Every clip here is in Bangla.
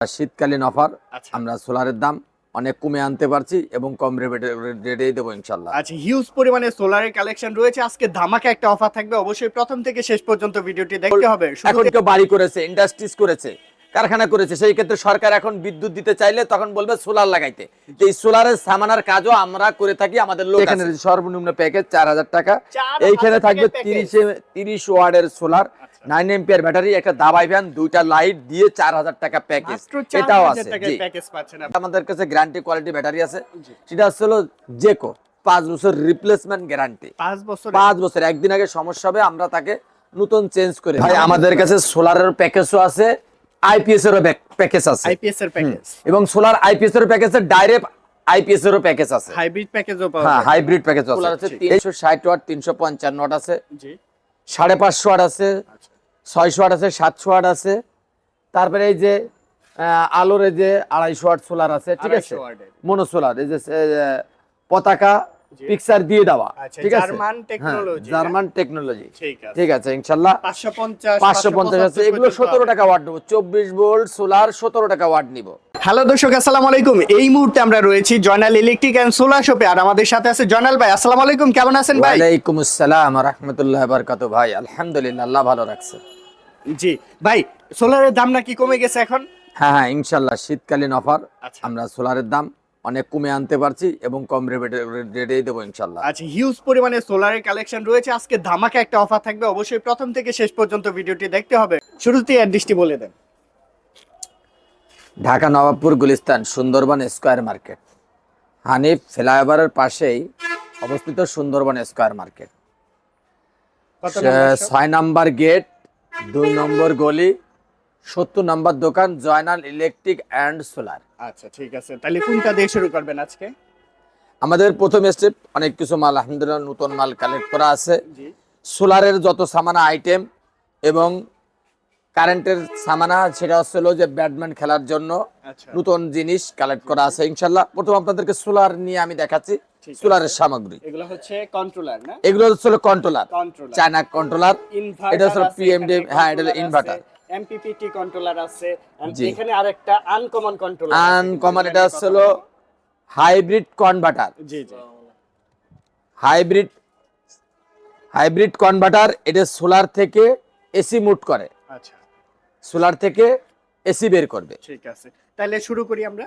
শীতকালীন অফার আচ্ছা। আমরা সোলারের দাম অনেক কমে আনতে পারছি এবং কম রেটেই দেবো ইনশাল্লাহ আচ্ছা হিউজ পরিমাণে সোলারের কালেকশন রয়েছে। আজকে ধামাকা একটা অফার থাকবে। অবশ্যই প্রথম থেকে শেষ পর্যন্ত ভিডিওটি দেখতে হবে। এখন কেউ বাড়ি করেছে ইন্ডাস্ট্রিজ করেছে কারখানা করেছে। সেই ক্ষেত্রে সরকার এখন বিদ্যুৎ দিতে চাইলে তখন বলবে সোলার লাগাইতে। এই সোলারের সামানার কাজও আমরা করে থাকি আমাদের লোক এখানে সর্বনিম্ন প্যাকেজ চার হাজার টাকা। এইখানে থাকবে তিরিশ তিরিশ ওয়ার্ডের সোলার নাইন এম্পিয়ার ব্যাটারি একটা দাবাই ফ্যান দুইটা লাইট দিয়ে চার হাজার টাকা প্যাকেজ এটাও আছে। আমাদের কাছে গ্যারান্টি কোয়ালিটি ব্যাটারি আছে। সেটা হচ্ছে হলো জেকো পাঁচ বছর রিপ্লেসমেন্ট গ্যারান্টি পাঁচ বছর পাঁচ বছর একদিন আগে সমস্যা হবে আমরা তাকে নতুন চেঞ্জ করে ভাই আমাদের কাছে সোলারের প্যাকেজও আছে আইপিএস এরও প্যাকেজ আছে। আইপিএস এর প্যাকেজ এবং সোলার আইপিএস এর প্যাকেজ ডাইরেক্ট আইপিএস এরও প্যাকেজ আছে। হাইব্রিড প্যাকেজও পাওয়া হ্যাঁ যায়। হাইব্রিড প্যাকেজ আছে। সোলার আছে জি। তিনশো ষাট ওয়াট তিনশো পঞ্চান্ন ওয়াট আছে। জি। সাড়ে পাঁচশো ওয়াট আছে আচ্ছা। ছয়শো ওয়াট আছে সাতশো ওয়াট আছে। তারপরে এই যে আলোর এই যে আড়াইশো ওয়াট সোলার আছে ঠিক আছে? মনো সোলার এই যে পতাকা। পিকচার দিয়ে দেওয়া। আচ্ছা, ঠিক আছে? জার্মান হ্যাঁ, জার্মান টেকনোলজি ঠিক আছে। পঞ্চাশ পাঁচশো পঞ্চাশ আছে এগুলো সতেরো টাকা ওয়াট নেব। চব্বিশ ভোল্ট সোলার সতেরো টাকা ওয়াট নিব। হ্যালো দর্শক আসসালামু আলাইকুম। এই মুহূর্তে আমরা রয়েছি জয়নাল ইলেকট্রিক এন্ড সোলার শপে আর আমাদের সাথে আছে জয়নাল ভাই। আসসালামু আলাইকুম কেমন আছেন ভাই? ওয়ালাইকুম আসসালাম রহমতুল্লাহ বরকাত ভাই। আলহামদুলিল্লাহ আল্লাহ ভালো রাখছে। জি ভাই সোলারের দাম নাকি কমে গেছে এখন? হ্যাঁ হ্যাঁ ইনশাল্লাহ শীতকালীন অফার। আচ্ছা। আমরা সোলারের দাম অনেক কমে আনতে পারছি এবং কম রেটেই দেবো ইনশাল্লাহ। আচ্ছা হিউজ পরিমাণে সোলারের কালেকশন রয়েছে। আজকে ধামাকা একটা অফার থাকবে। অবশ্যই প্রথম থেকে শেষ পর্যন্ত ভিডিওটি দেখতে হবে। শুরুতেই অ্যাড্রেসটি বলে দেন। Dhaka Nawabpur Gulistan Sundarban square market. Hanif ফ্লাইওভারের পাশেই অবস্থিত সুন্দরবন স্কোয়ার মার্কেট। ছয় নাম্বার গেট দুই নম্বর গলি সত্তর নাম্বার দোকান জয়নাল ইলেকট্রিক অ্যান্ড সোলার। আচ্ছা ঠিক আছে। তাহলে কোনটা দিয়ে শুরু করবেন আজকে? আমাদের প্রথম স্টেপ অনেক কিছু মাল আলহামদুলিল্লাহ নতুন মাল কালেক্ট করা আছে। সোলারের যত সামানা আইটেম এবং কারেন্টের সামানা সেটা হচ্ছিল যে ব্যাডমিন্টন খেলার জন্য আচ্ছা। নতুন জিনিস কালেক্ট করা আছে ইনশাল্লাহ প্রথম আপনাদেরকে সোলার নিয়ে আমি দেখাচ্ছি সোলারের সামগ্রী। এগুলো হচ্ছে কন্ট্রোলার না? এগুলো হচ্ছে কন্ট্রোলার চায়না কন্ট্রোলার ইনভার্টার এটা হচ্ছে PMD হ্যাঁ, এটা inverter। এমপিপিটি কন্ট্রোলার আছে এখানে আরেকটা আনকমন কন্ট্রোলার আনকমন এটা হলো হাইব্রিড কনভার্টার জি জি। হাইব্রিড হাইব্রিড কনভার্টার এটা সোলার থেকে এসি মুট করে। আচ্ছা। সোলার থেকে এসি বের করবে। ঠিক আছে। তাহলে শুরু করি আমরা।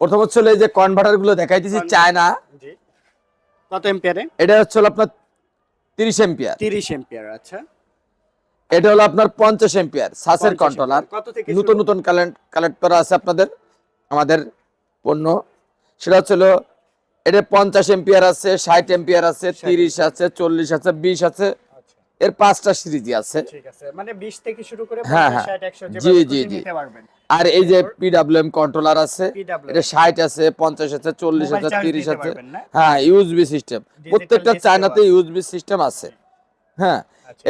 প্রথম হচ্ছে এই যে কনভার্টারগুলো দেখাইতেছি চায়না। জি। কত এম্পিয়ারে এটা হচ্ছে হলো আপনার তিরিশ এম্পিয়ার 30 এম্পিয়ার আচ্ছা। এটা হলো আপনার পঞ্চাশ এম্পিয়ার সাসের কন্ট্রোলার নতুন নতুন কালেক্ট করা আছে আপনাদের আমাদের পণ্য। সেটা হচ্ছে হলো এটা পঞ্চাশ এম্পিয়ার আছে ষাট এম্পিয়ার আছে তিরিশ আছে চল্লিশ আছে বিশ আছে। আচ্ছা। এর পাঁচটা সিরিজই আছে। মানে 20 থেকে শুরু করে হ্যাঁ, হ্যাঁ। জি, জি, জি। আর এই যে পিডাব্লিউএম কন্ট্রোলার আছে এটা ষাট আছে পঞ্চাশ আছে চল্লিশ আছে তিরিশ আছে। পারবেন না? হ্যাঁ ইউজবি সিস্টেম প্রত্যেকটা চায়নাতে আছে। ইউজবি সিস্টেম আছে। হ্যাঁ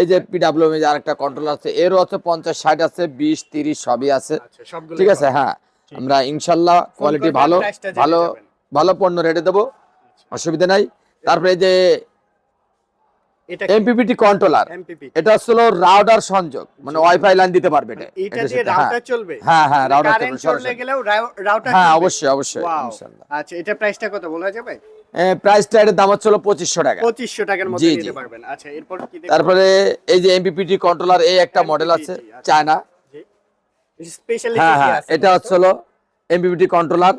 এই যে পিডাব্লিউএম এর আরেকটা কন্ট্রোলার আছে এরও আছে পঞ্চাশ ষাট আছে বিশ তিরিশ সবই আছে। আচ্ছা ঠিক আছে? হ্যাঁ আমরা ইনশাল্লাহ কোয়ালিটি ভালো ভালো ভালো পণ্য রেটে দেবো অসুবিধা নাই। তারপরে এই যে এটা এমপিপিটি কন্ট্রোলার এটা রাউটার সংযোগ মানে ওয়াইফাই লাইন দিতে পারবে এটা এটা এটার দিয়ে হ্যাঁ। রাউটার চলবে? হ্যাঁ হ্যাঁ রাউটার গেলেও রাউটার হ্যাঁ অবশ্যই অবশ্যই. আচ্ছা এটা প্রাইসটা কত বলা যাবে? প্রাইসটা এর দাম হচ্ছে পঁচিশশো টাকা। 2500 টাকার মধ্যে নিতে। পারবেন। আচ্ছা এরপর কি? তারপরে এই যে এমপিপিটি কন্ট্রোলার এই একটা মডেল আছে আচ্ছা। চায়না স্পেশালি হ্যাঁ হ্যাঁ এটা এমপিপিটি কন্ট্রোলার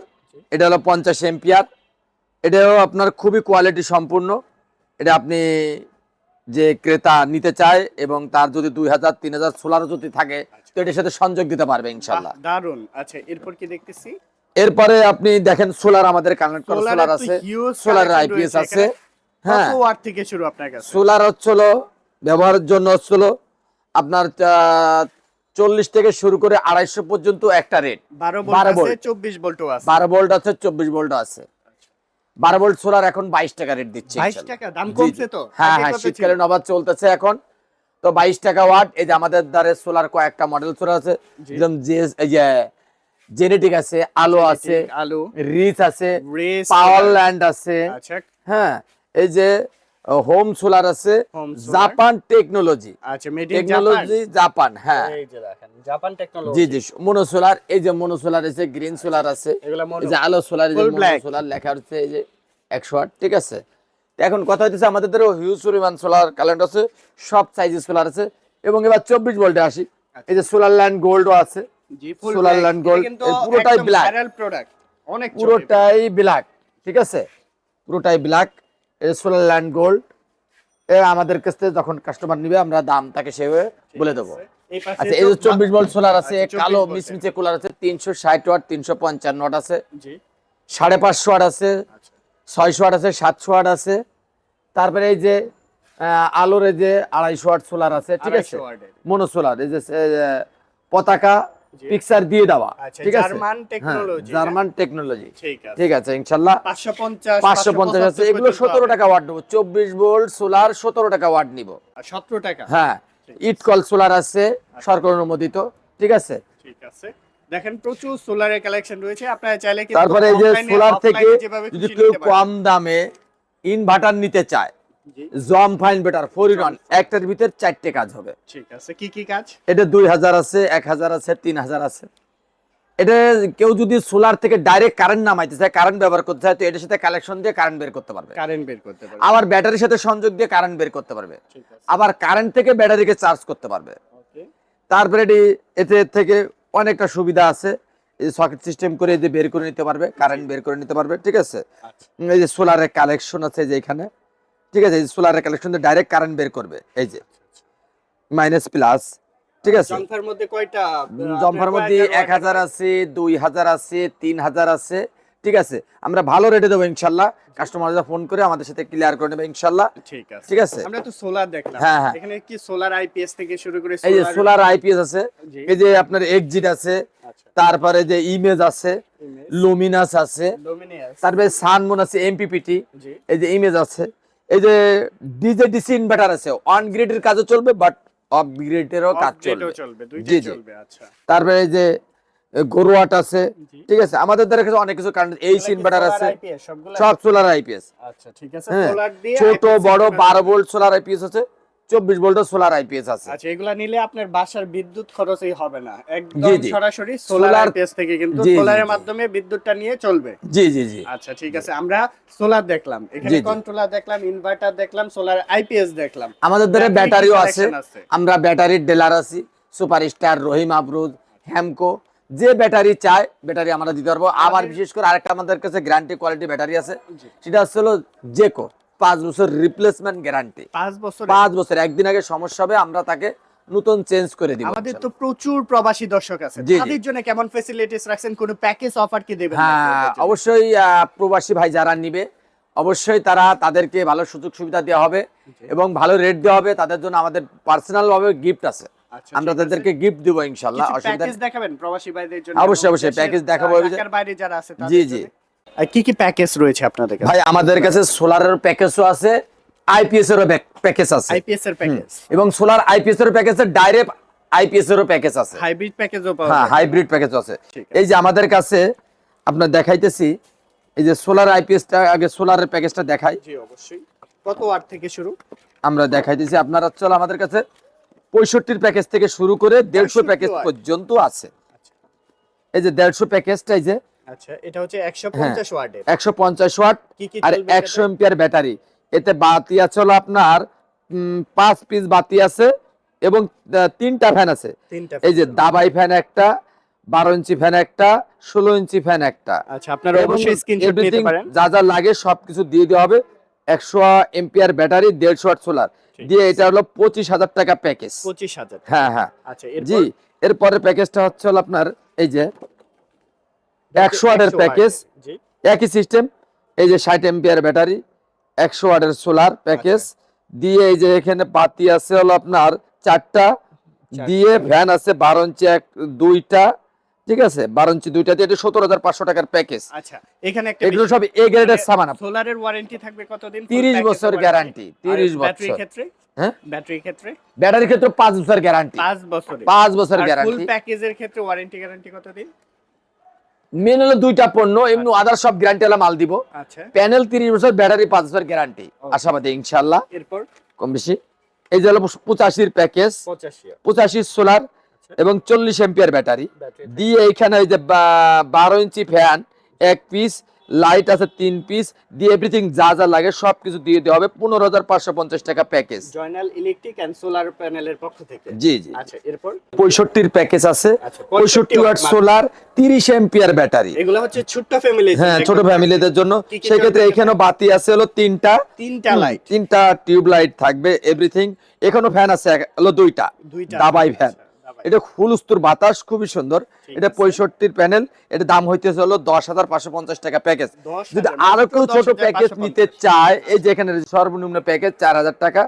এটা হলো পঞ্চাশ এম্পিয়ার এটাও আপনার খুবই কোয়ালিটি সম্পূর্ণ। এটা আপনি যে ক্রেতা নিতে চায় এবং তার যদি দুই হাজার তিন হাজার সোলারও যদি থাকে তো এটার সাথে সংযোগ দিতে পারবে ইনশাল্লাহ। দারুণ আচ্ছা এরপর কি দেখতেছি? এরপরে আপনি দেখেন সোলার আমাদের কানেক্ট করা সোলার আছে সোলার আইপিএস আছে। হ্যাঁ। ওয়াট থেকে শুরু আপনার কাছে? সোলার হচ্ছিল ব্যবহারের জন্য হচ্ছিল আপনার চল্লিশ থেকে শুরু করে আড়াইশো পর্যন্ত একটা রেট 12 বারো ভোল্ট। 24 ভোল্টও আছে। বারো ভোল্ট আছে চব্বিশ ভোল্ট আছে। বারো ভোল্ট সোলার এখন বাইশ টাকা রেট দিচ্ছে 22 ইনশাল্লাহ। টাকা দাম কমছে তো হ্যাঁ হ্যাঁ? শীতকালীন অবাধ চলতেছে এখন। তো বাইশ টাকা ওয়াট এই যে আমাদের দ্বারে সোলার কয়েকটা মডেল সোলার আছে জি। যেরকম যে এই যে জেনেটিক আছে আলো আছে আলু রিচ আছে পাওয়ার ল্যান্ড আছে। আচ্ছা। হ্যাঁ এই যে হোম সোলার আছে জাপান টেকনোলজি আচ্ছা টেকনোলজি জাপান হ্যাঁ। জাপান টেকনোলজি জি জি মনো সোলার এই যে মনো সোলার আছে গ্রিন সোলার আছে এই যে আলো সোলার এই যে মনো লেখা হচ্ছে এই যে একশো আট ঠিক আছে? এখন কথা হচ্ছে আমাদের ধরো হিউজ পরিমাণ সোলার কারেন্ট আছে সব সাইজের সোলার আছে এবং এবার চব্বিশ ভোল্টে আসি। এই যে সোলার ল্যান্ড গোল্ডও আছে gold, কিন্তু এর পুরোটাই প্রোডাক্ট অনেক পুরোটাই ব্ল্যাক ঠিক আছে? পুরোটাই ব্ল্যাক সোলার ল্যান্ড গোল্ড এ আমাদের কাছ থেকে যখন কাস্টমার নিবে আমরা দাম তাকে সেভাবে বলে দেবো। আচ্ছা এই যে চব্বিশ ভোল্ট সোলার আছে আচ্ছা, 24 কালো volt মিসমিচে কুলার আছে তিনশো ষাট ওয়াট তিনশো পঞ্চান্ন ওয়াট আছে। সাড়ে পাঁচশো ওয়াট আছে আচ্ছা। ছয়শো ওয়াট আছে সাতশো ওয়াট আছে। তারপরে এই যে আলোর এই যে আড়াইশো ওয়াট সোলার আছে ঠিক আছে? মনো সোলার এই যে পতাকা। পিকচার দিয়ে দেওয়া। আচ্ছা, ঠিক আছে? জার্মান technology, জার্মান টেকনোলজি ঠিক আছে। ঠিক আছে ইনশাল্লাহ। 550 পাঁচশো পঞ্চাশ আছে। এগুলো সতেরো টাকা ওয়াট নেব। চব্বিশ ভোল্ট সোলার সতেরো টাকা ওয়াট নিব। 17 টাকা? হ্যাঁ ইট কল সোলার আছে সরকার অনুমোদিত। ঠিক আছে? ঠিক আছে। দেখেন প্রচুর সোলারের কালেকশন রয়েছে। আপনারা চাইলে কিন্তু তারপরে এই যে সোলার থেকে যদি কেউ কম দামে ইনভার্টার নিতে চায় জম ফাইন বেটার ফোর ইন একটার ভিতর চারটে কাজ হবে। ঠিক আছে কি কি কাজ? এটা দুই হাজার আছে এক হাজার আছে তিন হাজার আছে। এটা কেউ যদি সোলার থেকে ডাইরেক্ট কারেন্ট নামাইতে চায় কারেন্ট ব্যবহার করতে চায় তো এটার সাথে কালেকশন দিয়ে কারেন্ট বের করতে পারবে। কারেন্ট বের করতে পারবেন আবার ব্যাটারির সাথে সংযোগ দিয়ে কারেন্ট বের করতে পারবে। আবার কারেন্ট থেকে ব্যাটারিকে চার্জ করতে পারবে। তারপরে এটি এতে থেকে অনেকটা সুবিধা আছে। এই সকেট সিস্টেম করে এই যে বের করে নিতে পারবে কারেন্ট বের করে নিতে পারবে ঠিক আছে? আচ্ছা। এই যে সোলারের কালেকশন আছে যে এখানে। ঠিক আছে এই সোলারের কালেকশন দিয়ে ডাইরেক্ট কারেন্ট বের করবে এই যে মাইনাস প্লাস ঠিক আছে? জংফার মধ্যে কয়টা? জম্পার মধ্যে এক হাজার আছে দুই হাজার আছে তিন হাজার আছে ঠিক আছে? আমরা ভালো রেটে দেবো ইনশাল্লাহ। কাস্টমাররা ফোন করে আমাদের সাথে ক্লিয়ার করে নেবে ইনশাল্লাহ। ঠিক আছে। ঠিক আছে? আমরা তো সোলার দেখলাম। হ্যাঁ, হ্যাঁ। এখানে কি সোলার আইপিএস থেকে শুরু করে এই যে সোলার আইপিএস আছে এই যে আপনার এক্সিট আছে আচ্ছা। তারপরে যে ইমেজ আছে লুমিনাস আছে তারপরে সানমুন আছে এমপিপিটি এই যে ইমেজ আছে এই যে ডিজে ডিসি ইনভার্টার আছে অন গ্রিডের কাজও চলবে বাট অফ গ্রিডেরও কাজ Upgrade ও চলবে। চলবে জি, দুইটাই জি। চলবে আচ্ছা। তারপরে এই যে গরুয়াট আছে ঠিক আছে? আমাদের দ্বারা কিছু অনেক কিছু কারণ এই সিন ইনভার্টার আছে সব সোলার আইপিএস আচ্ছা ঠিক আছে হ্যাঁ ছোট বড় বারো ভোল্ট সোলার আইপিএস আছে। চব্বিশ ভোল্ট সোলার আইপিএস আছে। আচ্ছা এগুলা নিলে আপনার বাসার বিদ্যুৎ খরচই হবে না। একদম। সরাসরি সোলার আইপিএস থেকে কিন্তু সোলারের মাধ্যমে বিদ্যুৎটা নিয়ে চলবে। জি জি জি। আচ্ছা ঠিক আছে। আমরা সোলার দেখলাম। এখানে। কন্ট্রোলার দেখলাম ইনভার্টার দেখলাম সোলার আইপিএস দেখলাম। আমাদের দ্বারা Battery ব্যাটারিও আছে। আমরা ব্যাটারির ডিলার আছি। সুপার স্টার রহিম আবরুজ হ্যামকো যে ব্যাটারি চায় ব্যাটারি আমরা দিতে পারব। আবার বিশেষ করে আরেকটা আমাদের কাছে গ্যারান্টি কোয়ালিটি ব্যাটারি আছে। সেটা হচ্ছে হলো জেকো পাঁচ বছর রিপ্লেসমেন্ট গ্যারান্টি পাঁচ বছর পাঁচ বছর একদিন আগে সমস্যা হবে আমরা তাকে নতুন চেঞ্জ করে দিব। আমাদের তো প্রচুর প্রবাসী দর্শক আছে। তাদের জন্য কেমন ফ্যাসিলিটিস রাখছেন? কোন প্যাকেজ অফার কি দেবেন? হ্যাঁ অবশ্যই প্রবাসী ভাই যারা নিবে অবশ্যই তারা তাদেরকে ভালো সুযোগ সুবিধা দেওয়া হবে এবং ভালো রেট দেওয়া হবে। তাদের জন্য আমাদের পার্সোনাল ভাবে গিফট আছে। আচ্ছা, আমরা তাদেরকে গিফট দিব ইনশাল্লাহ। কিছু অসুবিধা প্যাকেজ দেখাবেন প্রবাসী ভাইদের জন্য? অবশ্যই, অবশ্যই, প্যাকেজ দেখাবো। বাইরে যারা আছে জি, জি। আর কি কি প্যাকেজ রয়েছে আপনাদের কাছে? ভাই আমাদের কাছে সোলারের প্যাকেজও আছে আইপিএস এরও প্যাকেজ আছে। আইপিএস এর প্যাকেজ এবং সোলার আইপিএস এর প্যাকেজ ডাইরেক্ট আইপিএস এরও প্যাকেজ আছে। হাইব্রিড প্যাকেজও পাওয়া হ্যাঁ হাইব্রিড প্যাকেজ আছে। এই যে আমাদের কাছে আপনার দেখাইতেছি এই যে সোলার আইপিএসটা আগে সোলারের প্যাকেজটা দেখাই। জি অবশ্যই। কত ওয়াট থেকে শুরু? আমরা দেখাইতেছি আপনারা চল আমাদের কাছে পঁয়ষট্টির প্যাকেজ থেকে শুরু করে দেড়শো প্যাকেজ পর্যন্ত আছে। এই যে দেড়শো প্যাকেজটা এই যে আচ্ছা এটা হচ্ছে 150 ওয়াটের। একশো পঞ্চাশ ওয়াট কি কি আর চলবে একশো ব্যাটারি। এতে বাতি আছে হলো আপনার পাঁচ পিস বাতি আছে এবং তিনটা ফ্যান আছে। এই যে দাবাই ফ্যান একটা বারো ইঞ্চি ফ্যান একটা ষোলো ইঞ্চি ফ্যান একটা। আচ্ছা আপনারা অবশ্যই স্ক্রিনশট নিতে পারেন। যা যা লাগে সবকিছু দিয়ে দেওয়া হবে। একশো এম্পিয়ার ব্যাটারি দেড়শো ওয়াট সোলার দিয়ে এটা হলো পঁচিশ হাজার টাকা প্যাকেজ 25000 হ্যাঁ হ্যাঁ। আচ্ছা জি এরপরে প্যাকেজটা হচ্ছে হলো আপনার এই যে একশো ওয়াটের প্যাকেজ একই সিস্টেম এই যে ষাট এম্পিয়ার ব্যাটারি একশো ওয়াটের সোলার প্যাকেজ দিয়ে এই যে এখানে বাতি আছে হলো আপনার চারটা দিয়ে ফ্যান আছে বারো ইঞ্চি এক দুইটা ঠিক আছে? বারো ইঞ্চি দুইটা দিয়ে সতেরো হাজার পাঁচশো টাকার প্যাকেজ আচ্ছা এখানে এগুলো সব এ গ্রেডের সামান সোলারের ওয়ারেন্টি থাকবে কতদিন? তিরিশ বছর? গ্যারান্টি তিরিশ বছর। ক্ষেত্রে? ব্যাটারির ক্ষেত্রে? ব্যাটারির ক্ষেত্রে পাঁচ বছর গ্যারান্টি পাঁচ বছর পাঁচ বছর ফুল গ্যারান্টি প্যাকেজের ক্ষেত্রে ওয়ারেন্টি গ্যারান্টি কতদিন? মেন হলো দুইটা পণ্য এমনি আদার সব গ্যারান্টি মাল দিব। আচ্ছা। প্যানেল তিরিশ বছর ব্যাটারি পাঁচ বছর গ্যারান্টি আশাবাদী ইনশাল্লাহ এরপর? কম বেশি। এই যে হলো পঁচাশির প্যাকেজ পঁচাশি। সোলার এবং চল্লিশ এম্পিয়ার ব্যাটারি দিয়ে এইখানে এই যে বারো ইঞ্চি ফ্যান এক পিস লাইট আছে তিন পিস দিয়ে এভরিথিং যা যা লাগে সব কিছু দিয়ে দেওয়া হবে। পনেরো হাজার পাঁচশো পঞ্চাশ টাকা package Joynal electric and solar প্যানেলের পক্ষ থেকে। জি জি। আচ্ছা এরপর? পঁয়ষট্টির প্যাকেজ আছে। আচ্ছা, পঁয়ষট্টি 65 ওয়াট সোলার তিরিশ এম্পিয়ার ব্যাটারি এগুলো হচ্ছে ছোট্ট ফ্যামিলি হ্যাঁ ছোট ফ্যামিলিদের জন্য। সেক্ষেত্রে? এখানেও বাতি আছে হলো তিনটা। তিনটা লাইট তিনটা টিউব লাইট থাকবে এভরিথিং এখানেও ফ্যান আছে হলো দুইটা। দুইটা। দাবাই ফ্যান এটা ফুলস্তুর বাতাস খুবই সুন্দর। এটা। পঁয়ষট্টির প্যানেল এটা দাম হইতেছে হলো দশ হাজার পাঁচশো পঞ্চাশ টাকা প্যাকেজ। যদি আরও কেউ ছোট প্যাকেজ নিতে চায় এই যে এখানে সর্বনিম্ন প্যাকেজ চার হাজার টাকা।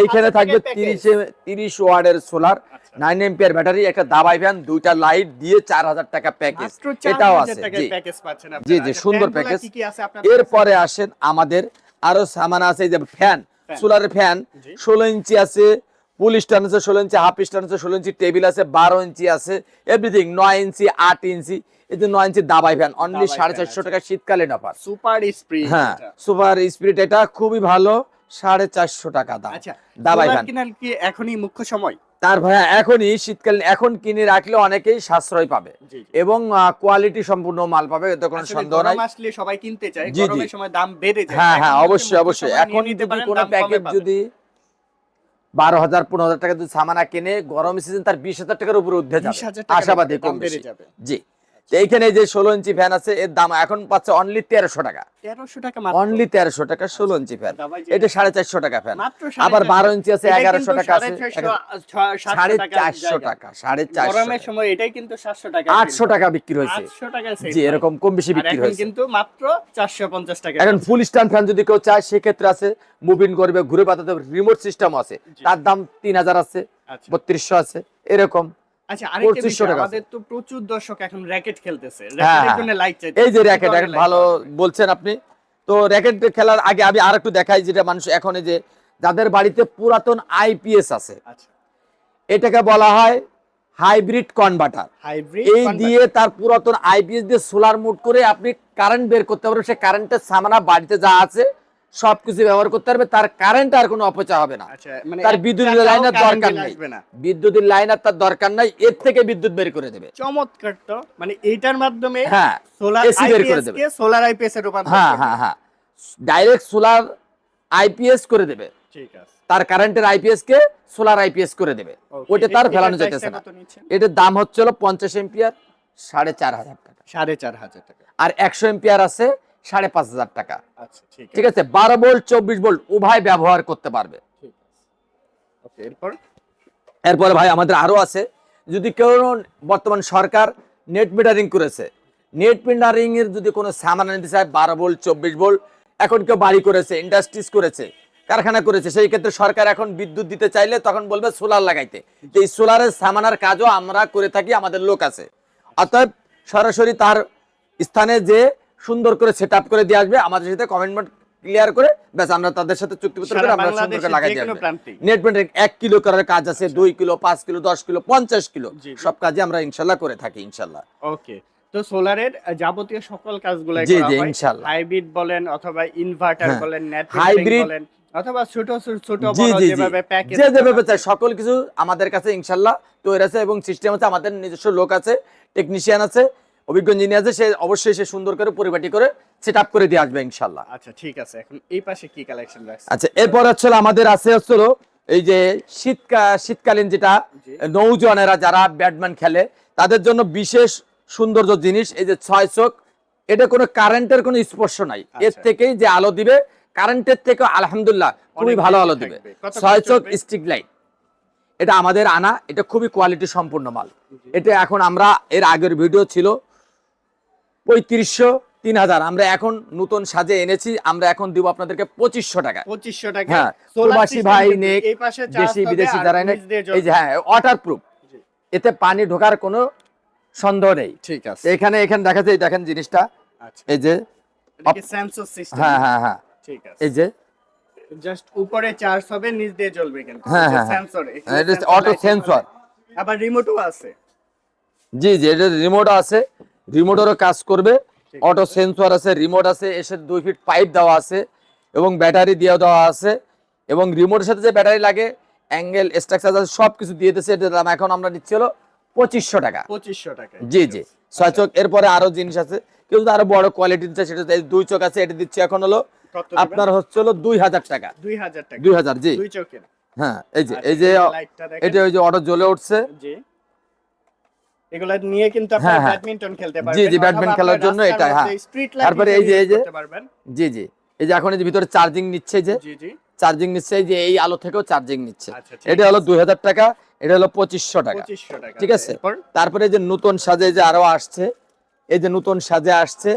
এইখানে থাকবে তিরিশ। তিরিশ ওয়ার্ডের সোলার আচ্ছা। নাইন এম্পিয়ার ব্যাটারি একটা দাবাই ফ্যান দুইটা লাইট দিয়ে চার হাজার টাকা প্যাকেজ। এটাও আছে জি। জি সুন্দর প্যাকেজ। এরপরে আসেন আমাদের আরও সামান আছে এই যে ফ্যান সোলার ফ্যান ষোলো ইঞ্চি আছে ফুল স্ট্যান্ড আছে ষোলো ইঞ্চি হাফ স্ট্যান্ড আছে ষোলো ইঞ্চি টেবিল আছে বারো ইঞ্চি আছে এভরিথিং নয় ইঞ্চি আট ইঞ্চি এই যে নয় ইঞ্চি দাবাই ফ্যান অনলি সাড়ে চারশো টাকা শীতকালীন অফার সুপার স্প্রি হ্যাঁ সুপার স্পিরিট এটা খুবই ভালো সাড়ে চারশো টাকা দাম। আচ্ছা দাবাই ফ্যান কেনার কি এখনই মুখ্য সময়? তার ভাইয়া এখনই শীতকালীন এখন কিনে রাখলে অনেকেই সাশ্রয় পাবে। এবং কোয়ালিটি সম্পূর্ণ মাল পাবে এতে কোনো সন্দেহ নাই। আসলে সবাই কিনতে চায়। গরমের সময় দাম বেড়ে যায়। হ্যাঁ হ্যাঁ অবশ্যই অবশ্যই। সময় এখন যদি কোনো পাবেন। যদি বারো হাজার পনেরো হাজার টাকা যদি সামানা কেনে গরম সিজন তার বিশ হাজার টাকার উপরে উঠে 20,000 যাবে আশাবাদী কম বেড়ে যাবে। জি। তো এইখানে যে ষোলো ইঞ্চি ফ্যান আছে এর দাম এখন পাচ্ছে অনলি তেরোশো টাকা। 1300 টাকা অনলি তেরোশো টাকা ষোলো ইঞ্চি ফ্যান এটা সাড়ে চারশো টাকা ফ্যান আবার বারো ইঞ্চি আছে এগারোশো টাকা আছে। সাড়ে চারশো টাকা সাড়ে চারশো সময় এটাই কিন্তু 700 টাকা আটশো টাকা বিক্রি হয়েছে। 800 টাকা sale জি এরকম কম বেশি বিক্রি হয়েছে। কিন্তু মাত্র 450 টাকা এখন ফুল স্ট্যান্ড ফ্যান যদি কেউ চায় সেক্ষেত্রে আছে মুভিং করবে ঘুরে পাতাতে রিমোট সিস্টেম আছে। তার দাম তিন হাজার আছে আচ্ছা। বত্রিশশো আছে এরকম। আচ্ছা আরেকটা 2500 বিষয় আমাদের তো প্রচুর দর্শক এখন র্যাকেট খেলতেছে। হ্যাঁ, র্যাকেটের হ্যাঁ। জন্য লাইট চাই এই যে র্যাকেট এখন ভালো বলছেন আপনি। তো র্যাকেট খেলার আগে আমি আর দেখাই যেটা মানুষ এখন যে যাদের বাড়িতে পুরাতন আইপিএস আছে আচ্ছা। এটাকে বলা হয় হাইব্রিড কনভার্টার হাইব্রিড এই দিয়ে তার পুরাতন আইপিএস দিয়ে সোলার মোড করে আপনি কারেন্ট বের করতে পারবেন। সে কারেন্টের সামানা বাড়িতে যা আছে সবকিছু ব্যবহার করতে পারবে তার কারেন্ট আর কোনো অপচয় হবে না। আচ্ছা মানে তার বিদ্যুতের লাইনের current দরকার নেই। বিদ্যুতের লাইন আর তার দরকার নাই এর থেকে বিদ্যুৎ বের করে দেবে। চমৎকার তো মানে এইটার মাধ্যমে হ্যাঁ সোলার AC বের করে দেবে। সোলার আইপিএস এ রূপান্তর হ্যাঁ হ্যাঁ হ্যাঁ। ডাইরেক্ট সোলার আইপিএস করে দেবে। ঠিক আছে। তার কারেন্টের আইপিএস কে সোলার আইপিএস করে দেবে। ওইটা তার ফেলানো যেতেছে না। এটার দাম হচ্ছে হলো পঞ্চাশ এম্পিয়ার সাড়ে চার হাজার টাকা। সাড়ে চার হাজার টাকা। আর একশো এম্পিয়ার আছে সাড়ে পাঁচ হাজার টাকা। আচ্ছা ঠিক আছে। বারো ভোল্ট চব্বিশ ভোল্ট উভয় ব্যবহার করতে পারবে। এরপর? এরপরে ভাই আমাদের আরও আছে। যদি কেউ বর্তমান সরকার নেট মিটারিং করেছে নেট মিটারিং এর যদি কোনো সামান নিতে চায় বারো ভোল্ট চব্বিশ ভোল্ট এখন কেউ বাড়ি করেছে ইন্ডাস্ট্রিজ করেছে কারখানা করেছে সেই ক্ষেত্রে সরকার এখন বিদ্যুৎ দিতে চাইলে তখন বলবে সোলার লাগাইতে। এই সোলারের সামানার কাজও আমরা করে থাকি আমাদের লোক আছে। অতএব সরাসরি তার স্থানে যে সুন্দর করে সেট করে দিয়ে আসবে আমাদের সাথে কমেন্টমেন্ট ক্লিয়ার করে ব্যাস আমরা তাদের সাথে চুক্তিপত্র করে আমরা সুন্দর করে লাগাই দিয়ে নেট ব্যান্ডিং এক কিলো করার কাজ আছে দুই কিলো পাঁচ কিলো দশ কিলো পঞ্চাশ কিলো। সব কাজে আমরা ইনশাল্লাহ করে থাকি ইনশাল্লাহ। ওকে। তো সোলারের যাবতীয় সকল কাজগুলো জি, জি, ইনশাআল্লাহ। হাইব্রিড বলেন অথবা ইনভার্টার হ্যাঁ। বলেন নেট বলেন অথবা ছোট ছোট- বড় যেভাবে প্যাকেজ যে যেভাবে চাই সকল কিছু আমাদের কাছে ইনশাল্লাহ তৈরি আছে এবং সিস্টেম আছে আমাদের নিজস্ব লোক আছে টেকনিশিয়ান আছে অভিজ্ঞ ইঞ্জিনিয়ার আছে সে অবশ্যই সে সুন্দর করে পরিপাটি করে সেট আপ করে দিয়ে আসবে ইনশাল্লাহ আচ্ছা ঠিক আছে। এখন এই পাশে কি কালেকশন রাখছে আচ্ছা এরপর হচ্ছে আমাদের আছে হচ্ছে এই যে শীতকা শীতকালীন যেটা নৌজনেরা যারা ব্যাডমিন্টন খেলে তাদের জন্য বিশেষ সৌন্দর্য জিনিস এই যে ছয় চোখ এটা কোনো কারেন্টের কোনো স্পর্শ নাই। এর আচ্ছা। থেকেই যে আলো দিবে কারেন্টের থেকে আলহামদুলিল্লাহ খুবই ভালো আলো দিবে। ছয় চোখ? স্টিক লাইট এটা আমাদের আনা এটা খুবই কোয়ালিটি সম্পূর্ণ মাল এটা এখন আমরা এর আগের ভিডিও ছিল পঁয়ত্রিশশো তিন হাজার। আমরা এখন নতুন সাজে এনেছি আমরা এখন দিব আপনাদেরকে পঁচিশশো টাকা পঁচিশশো টাকা হ্যাঁ Solar প্রবাসী ভাই নেক এই পাশে charge দেশি বিদেশি যারা নেক এই যে হ্যাঁ ওয়াটার প্রুফ এতে পানি ঢোকার কোনো সন্দেহ নেই। ঠিক আছে। এখানে এখানে দেখা যায় দেখেন জিনিসটা। আচ্ছা। এই যে হ্যাঁ হ্যাঁ হ্যাঁ। ঠিক আছে। এই যে। জাস্ট উপরে চার্জ হবে নিচ দিয়ে জ্বলবে কিন্তু। সেন্সর এটা অটো সেন্সর আবার রিমোটও আছে। জি জি এটা রিমোট আছে। রিমোটেরও কাজ করবে। অটো সেন্সর আছে রিমোট আছে এসে দুই ফিট পাইপ দেওয়া আছে এবং ব্যাটারি দিয়ে দেওয়া আছে এবং রিমোটের সাথে যে ব্যাটারি লাগে অ্যাঙ্গেল স্ট্রাকচার আছে সব কিছু দিয়ে দিচ্ছে এটার দাম এখন আমরা নিচ্ছি হলো পঁচিশশো টাকা। পঁচিশশো টাকা জি জি। ছয় চোখ এরপরে আরও জিনিস আছে কেউ আরও বড় কোয়ালিটি দিচ্ছে সেটা এই দুই চোখ আছে এটা দিচ্ছে এখন হলো আপনার হচ্ছে হলো দুই হাজার টাকা। দুই হাজার টাকা। দুই হাজার জি। হ্যাঁ এই যে আচ্ছা, এই যে লাইটটা দেখেন। এটা ওই যে অটো জ্বলে উঠছে। জি। এগুলা নিয়ে কিন্তু হ্যাঁ, আপনারা হ্যাঁ। ব্যাডমিন্টন খেলতে পারবেন। জি, অথবা ব্যাডমিন্টন খেলার জন্য এটা, হ্যাঁ। তারপরে এই যে, এই যে- জি জি। এই যে এখন এই যে ভিতরে চার্জিং নিচ্ছে যে জি জি। চার্জিং নিচ্ছে যে এই আলো থেকেও চার্জিং নিচ্ছে। আচ্ছা, এটা হলো দুই হাজার টাকা এটা হলো পঁচিশশো টাকা। 2500 ঠিক আছে? তারপরে এই যে নতুন সাজে যে আরও আসছে এই যে নতুন সাজে আসছে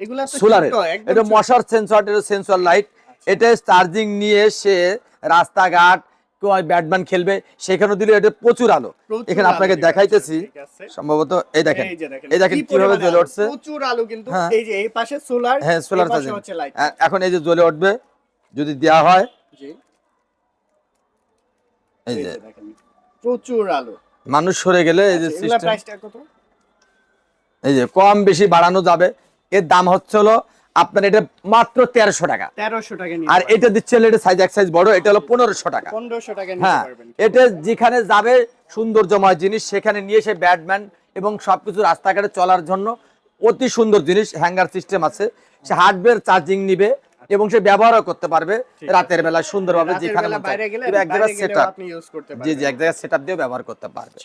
এগুলা সোলারের এটা। মশার সেন্সর সেন্সর লাইট এটা চার্জিং নিয়ে সে রাস্তাঘাট কেউ ব্যাটম্যান খেলবে সেখানে দিলে এটা প্রচুর আলো। এখানে আপনাকে দেখাইতেছি সম্ভবত এই দেখেন এই দেখেন কীভাবে জ্বলে উঠছে। প্রচুর আলো কিন্তু হ্যাঁ। এই যে এই পাশে সোলার হ্যাঁ সোলার চার্জিং এখন এই যে জ্বলে উঠবে যদি দেওয়া হয় জি। এই যে। প্রচুর আলো। মানুষ সরে গেলে এই যে আচ্ছা, সিস্টেম এই যে কম বেশি বাড়ানো যাবে এর দাম হচ্ছে হলো আপনার এটা মাত্র তেরোশো টাকা। 1300 টাকা আর এটা দিচ্ছে এটা সাইজ এক সাইজ বড় এটা হলো পনেরোশো টাকা। 1500 টাকা হ্যাঁ এটা যেখানে যাবে সৌন্দর্যময় জিনিস সেখানে নিয়ে সে ব্যাটম্যান এবং সবকিছু রাস্তাঘাটে চলার জন্য অতি সুন্দর জিনিস হ্যাঙ্গার সিস্টেম আছে। সে হার্ডওয়্যার চার্জিং নিবে এবং সে ব্যবহারও করতে পারবে রাতের বেলা সুন্দরভাবে যেখানে এক জায়গায় সেট আপ ইউজ করতে জি জি এক জায়গায় সেট দিয়ে ব্যবহার করতে পারবে।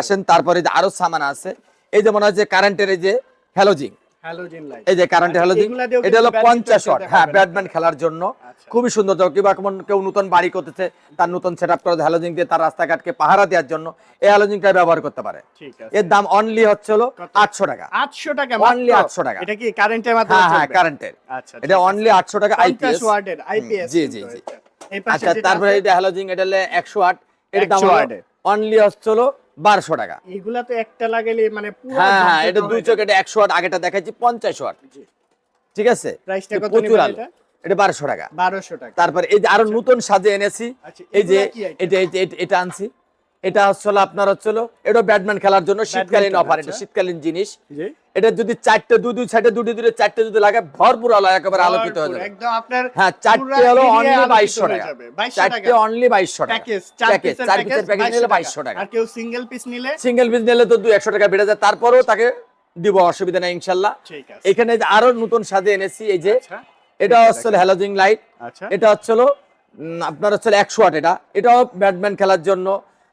আসেন তারপরে আরও সামান আছে এই যে মনে হয় যে কারেন্টের এই যে হ্যালোজিং এই যে কারেন্টের আচ্ছা, এটা হলো পঞ্চাশ হ্যাঁ পারবেন খেলার জন্য। আচ্ছা। খুবই সুন্দর। কিংবা কেমন কেউ নতুন বাড়ি করতেছে তার নতুন সেট আপ করে হ্যালোজিং দিয়ে তার রাস্তাঘাটকে পাহারা দেওয়ার জন্য এই হ্যালোজিংটা ব্যবহার করতে পারে। এর দাম অনলি হচ্ছে হলো আটশো টাকা। 800 টাকা Only মাত্র 800 টাকা। এটা কি কারেন্টের মাধ্যমে হ্যাঁ হ্যাঁ কারেন্টের আচ্ছা এটা অনলি আটশো টাকা আইপিএস জি, জি, জি। আচ্ছা তারপরে এটা এটা হলো একশো আট এর দাম অনলি হচ্ছে হলো বারোশো টাকা। এগুলা তো একটা লাগালে মানে হ্যাঁ হ্যাঁ এটা দুই চোখ এটা একশো আট আগেটা দেখাচ্ছি পঞ্চাশ ওয়াট ঠিক আছে? প্রচুর আলো। এটা? বারোশো টাকা। বারোশো টাকা। তারপর এই যে আরও নতুন সাজে এনেছি আচ্ছা, এই যে এটা- এটা আনছি। এটা হচ্ছে আপনার হচ্ছে হলো এটা ব্যাটম্যান খেলার জন্য শীতকালীন অফার এটা আচ্ছা। শীতকালীন জিনিস। এটা যদি চারটে দুই দুই সাইডে দুটি দুটি চারটে যদি লাগে ভরপুর আলো একেবারে আলোকিত হয়ে যাবে। একদম আপনার হ্যাঁ চারটে হলো অনলি বাইশশো টাকা। চারটে অনলি বাইশশো টাকা। প্যাকেজ চার পিসের প্যাকেজ নিলে বাইশশো টাকা। আর কেউ সিঙ্গেল পিস নিলে? সিঙ্গেল পিস নিলে তো দুই একশো টাকা বেড়ে যায়। তারপরেও তাকে দিব অসুবিধা নেই ইনশাল্লাহ। ঠিক আছে। এখানে আরও নতুন সাজে এনেছি এই যে আচ্ছা। এটা হচ্ছে হ্যালোজিং লাইট আচ্ছা। এটা হচ্ছে আপনার হচ্ছে একশো ওয়াট এটা। এটাও ব্যাটম্যান খেলার জন্য।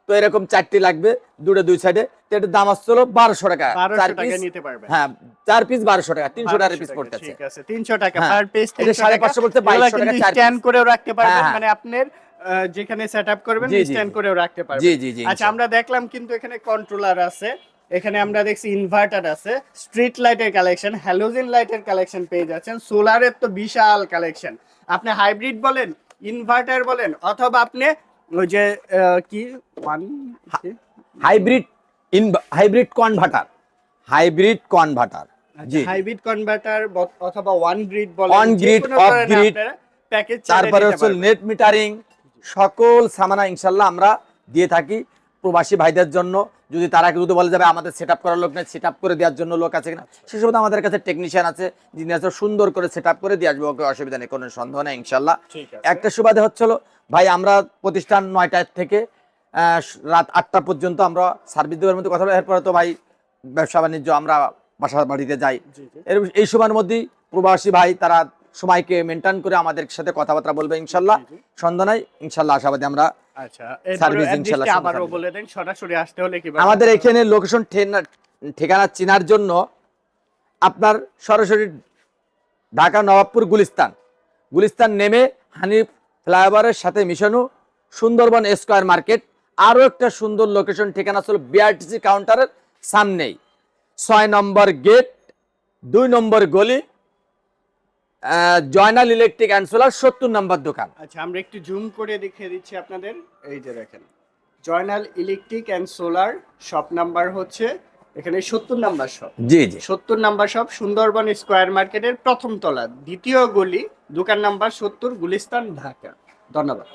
তো এরকম চারটি লাগবে দুটো দুই সাইডে তো এটার দাম আসছে হলো বারোশো টাকা। চার পিস নিতে পারবেন হ্যাঁ চার পিস বারোশো টাকা তিনশো টাকা পিস ঠিক আছে 300 টাকা হ্যাঁ। পার পিস এটা 550 বলতে 2200 টাকা স্ট্যান্ড করেও রাখতে পারবেন হ্যাঁ, হ্যাঁ। মানে আপনার যেখানে সেটআপ করবেন জি। করেও রাখতে পারবেন। জি জি জি আচ্ছা আমরা দেখলাম কিন্তু এখানে কন্ট্রোলার আছে। এখানে আমরা দেখছি ইনভার্টার আছে স্ট্রিট লাইটের কালেকশন হ্যালোজেন লাইটের কালেকশন পেয়ে যাচ্ছেন সোলারের তো বিশাল কালেকশন আপনি হাইব্রিড বলেন ইনভার্টার বলেন অথবা আপনি ওই যে কি? One hybrid in hybrid converter hybrid converter G hybrid converter অথবা ওয়ান গ্রিড কোনো off ধরনের grid, আপনারা প্যাকেজ তারপরে হচ্ছে নেট মিটারিং সকল সামানা ইনশাল্লাহ আমরা দিয়ে থাকি প্রবাসী ভাইদের জন্য। যদি তারা যদি বলে যাবে আমাদের সেট আপ করার লোক নেই সেট আপ করে দেওয়ার জন্য লোক আছে কিনা? তো আমাদের কাছে টেকনিশিয়ান আছে যিনি আছে সুন্দর করে সেট আপ করে দিয়ে আসব ওকে অসুবিধা নেই কোনো সন্দেহ নেই ইনশাল্লাহ। একটা সুবাদে হচ্ছিল ভাই আমরা প্রতিষ্ঠান নয়টা থেকে রাত আটটা পর্যন্ত আমরা সার্ভিস দেওয়ার মধ্যে কথা বলি এরপরে তো ভাই ব্যবসা বাণিজ্য আমরা বাসা বাড়িতে যাই। এর এই সময়ের মধ্যেই প্রবাসী ভাই তারা সময়কে মেনটেন করে আমাদের সাথে কথাবার্তা বলবে ইনশাল্লাহ। সন্ধ্যা নাই ইনশাল্লাহ আশাবাদী আমরা আচ্ছা ইনশাল্লাহ অ্যাড্রেসটা সুন্দর আবারও থাকবে। বলে দেন সরাসরি আসতে হলে কি আমাদের এখানে লোকেশন ঠিকানা চেনার জন্য আপনার সরাসরি ঢাকা নবাবপুর গুলিস্তান। গুলিস্তান নেমে হানিফ ফ্লাইওভারের সাথে মিশানো সুন্দরবন স্কোয়ার মার্কেট আরও একটা সুন্দর লোকেশন ঠিকানা ছিল বিআরটিসি কাউন্টারের সামনেই। ছয় নম্বর গেট দুই নম্বর গলি জয়নাল ইলেকট্রিক অ্যান্ড সোলার সত্তর নম্বর দোকান। আচ্ছা আমরা একটু জুম করে দেখিয়ে দিচ্ছি আপনাদের। এই যে দেখেন। Joynal electric and solar shop number হচ্ছে এখানে সত্তর নাম্বার শপ জি জি। সত্তর নাম্বার শপ সুন্দরবন স্কোয়ার মার্কেটের প্রথম তলা। দ্বিতীয় গলি দোকান নাম্বার সত্তর গুলিস্তান ঢাকা। ধন্যবাদ।